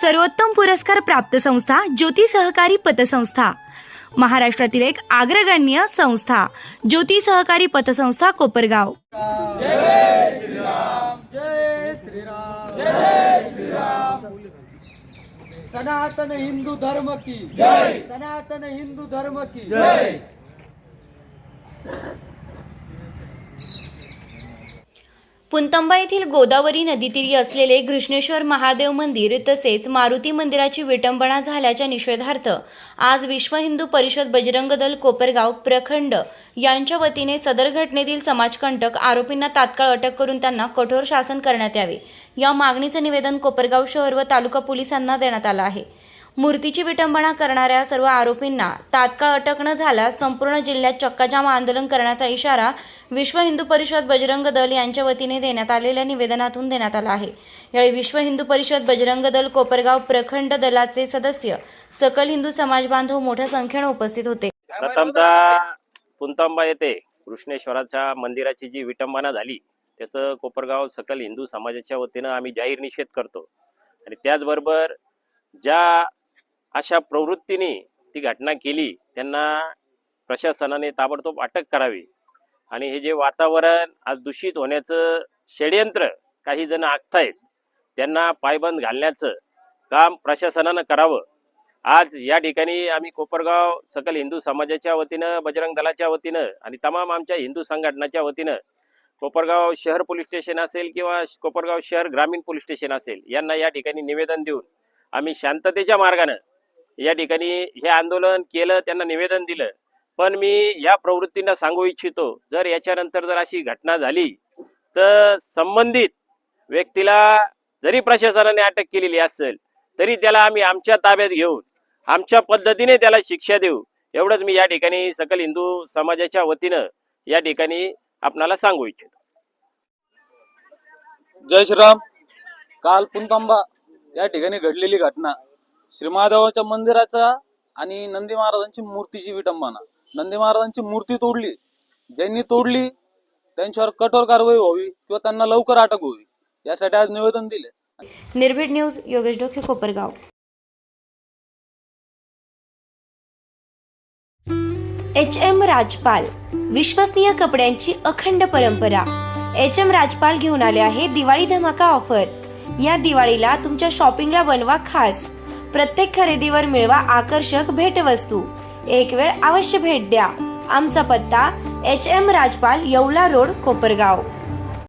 सर्वोत्तम पुरस्कार प्राप्त संस्था ज्योती सहकारी पतसंस्था. महाराष्ट्रातील एक अग्रगण्य संस्था ज्योती सहकारी पतसंस्था कोपरगाव. सनातन हिंदू धर्म की. जय. सनातन हिंदू धर्म की. पुंतंबा येथील गोदावरी नदीतीरी असलेले घृष्णेश्वर महादेव मंदिर तसेच मारुती मंदिराची विटंबना झाल्याच्या निषेधार्थ आज विश्व हिंदू परिषद बजरंग दल कोपरगाव प्रखंड यांच्या वतीने सदर घटनेतील समाजकंटक आरोपींना तात्काळ अटक करून त्यांना कठोर शासन करण्यात यावे. या मागणीचं निवेदन कोपरगाव शहर व तालुका पोलिसांना देण्यात आलं आहे. मूर्तीची विटंबना करणाऱ्या सर्व आरोपींना तात्काळ अटक न झाल्यास संपूर्ण जिल्ह्यात चक्काजाम आंदोलन करण्याचा इशारा विश्व हिंदू परिषद बजरंग दल यांच्या वतीने देण्यात आलेल्या निवेदनातून देण्यात आला आहे. यावेळी विश्व हिंदू परिषद बजरंग दल कोपरगाव प्रखंड दलाचे सदस्य सकल हिंदू समाज बांधव मोठ्या संख्येने उपस्थित होते. प्रथमतः पुंतांबा येथे कृष्णेश्वराच्या मंदिराची जी विटंबना झाली त्याचं कोपरगाव सकल हिंदू समाजाच्या वतीनं आम्ही जाहीर निषेध करतो. आणि त्याचबरोबर ज्या अशा प्रवृत्तीने ती घटना केली त्यांना प्रशासनाने ताबडतोब अटक करावी. आणि हे जे वातावरण आज दूषित होण्याचं षडयंत्र काही जण आखतायत त्यांना पायबंद घालण्याचं काम प्रशासनानं करावं. आज या ठिकाणी आम्ही कोपरगाव सकल हिंदू समाजाच्या वतीनं बजरंग दलाच्या वतीनं आणि तमाम आमच्या हिंदू संघटनाच्या वतीनं कोपरगाव शहर पोलीस स्टेशन असेल किंवा कोपरगाव शहर ग्रामीण पोलीस स्टेशन असेल यांना या ठिकाणी निवेदन देऊन आम्ही शांततेच्या मार्गानं या ठिकाणी हे आंदोलन केलं त्यांना निवेदन दिलं. पण मी या प्रवृत्तींना सांगू इच्छितो जर याच्यानंतर जर अशी घटना झाली तर संबंधित व्यक्तीला जरी प्रशासनाने अटक केलेली असेल तरी त्याला आम्ही आमच्या ताब्यात घेऊन आमच्या पद्धतीने त्याला शिक्षा देऊ एवढंच मी या ठिकाणी सकल हिंदू समाजाच्या वतीनं या ठिकाणी आपणाला सांगू इच्छितो. जय श्रीराम. काल पुंतांबा या ठिकाणी घडलेली घटना. श्री महादेवाच्या मंदिराचा आणि नंदी महाराजांची मूर्तीची विटंबना. नंदी महाराजांची मूर्ती तोडली. ज्यांनी तोडली त्यांच्यावर कठोर कारवाई व्हावी किंवा त्यांना लवकर अटक व्हावी यासाठी आज निवेदन दिले. निर्भीड न्यूज योगेश डोके कोपरगाव. एच एम राजपाल विश्वसनीय कपड्यांची अखंड परंपरा. एच एम राजपाल घेऊन आले आहे दिवाळी धमाका ऑफर. या दिवाळीला तुमच्या शॉपिंगला बनवा खास. प्रत्येक खरेदीवर मिळवा आकर्षक भेटवस्तू. एक वेळ अवश्य भेट द्या. आमचा पत्ता H M Rajpal Yeola road Kopargaon.